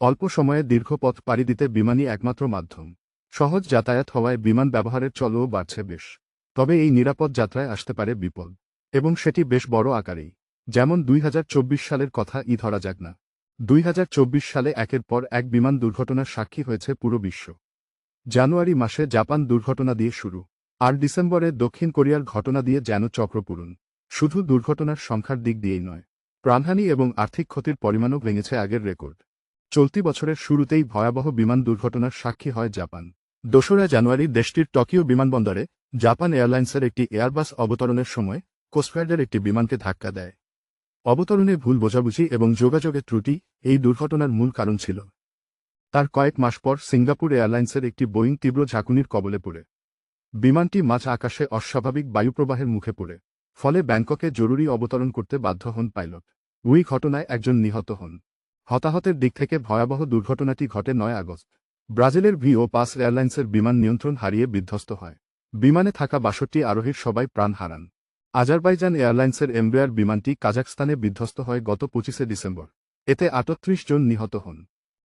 অল্প সময়ে দীর্ঘ পথ পাড়ি দিতে বিমানই একমাত্র মাধ্যম। সহজ যাতায়াত হওয়ায় বিমান ব্যবহারের চলও বাড়ছে বেশ। তবে এই নিরাপদ যাত্রায় আসতে পারে বিপদ এবং সেটি বেশ বড় আকারেই। যেমন দুই হাজার চব্বিশ সালের কথা ই ধরা যাক না। দুই হাজার চব্বিশ সালে একের পর এক বিমান দুর্ঘটনার সাক্ষী হয়েছে পুরো বিশ্ব। জানুয়ারি মাসে জাপান দুর্ঘটনা দিয়ে শুরু। আর ডিসেম্বরে দক্ষিণ কোরিয়ার ঘটনা দিয়ে যেন চক্রপূরণ শুধু দুর্ঘটনার সংখ্যার দিক দিয়েই নয়। প্রাণহানি এবং আর্থিক ক্ষতির পরিমাণও ভেঙেছে আগের রেকর্ড। চলতি বছরের শুরুতেই ভয়াবহ বিমান দুর্ঘটনার সাক্ষী হয় জাপান। দোসরা জানুয়ারি দেশটির টোকিও বিমানবন্দরে জাপান এয়ারলাইন্সের একটি এয়ারবাস অবতরণের সময় কোস্টগার্ডের একটি বিমানকে ধাক্কা দেয়। অবতরণে ভুল বোঝাবুঝি এবং যোগাযোগের ত্রুটি এই দুর্ঘটনার মূল কারণ ছিল। তার কয়েক মাস পর সিঙ্গাপুর এয়ারলাইন্সের একটি বোয়িং তীব্র ঝাঁকুনির কবলে পড়ে। বিমানটি মাঝ আকাশে অস্বাভাবিক বায়ুপ্রবাহের মুখে পড়ে, ফলে ব্যাংককে জরুরি অবতরণ করতে বাধ্য হন পাইলট। ওই ঘটনায় একজন নিহত হন। হতাহতের দিক থেকে ভয়াবহ দুর্ঘটনাটি ঘটে নয় আগস্ট। ব্রাজিলের ভিও পাস এয়ারলাইন্সের বিমান নিয়ন্ত্রণ হারিয়ে বিধ্বস্ত হয়। বিমানে থাকা বাষট্টি আরোহীর সবাই প্রাণ হারান। আজারবাইজান এয়ারলাইন্সের এমব্রেয়ার বিমানটি কাজাকস্তানে বিধ্বস্ত হয় গত পঁচিশে ডিসেম্বর। এতে আটত্রিশ জন নিহত হন।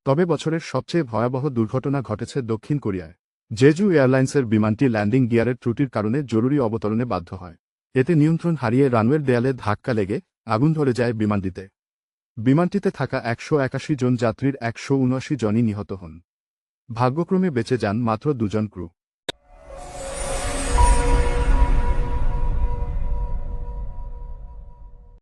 তবে বছরের সবচেয়ে ভয়াবহ দুর্ঘটনা ঘটেছে দক্ষিণ কোরিয়ায়। জেজু এয়ারলাইন্সের বিমানটি ল্যান্ডিং গিয়ারের ত্রুটির কারণে জরুরি অবতরণে বাধ্য হয়। এতে নিয়ন্ত্রণ হারিয়ে রানওয়ের দেয়ালে ধাক্কা লেগে আগুন ধরে যায় বিমানটিতে। বিমানটিতে থাকা একশো একাশি জন যাত্রীর একশো উনআশি জনই নিহত হন। ভাগ্যক্রমে বেঁচে যান মাত্র দুজন ক্রু।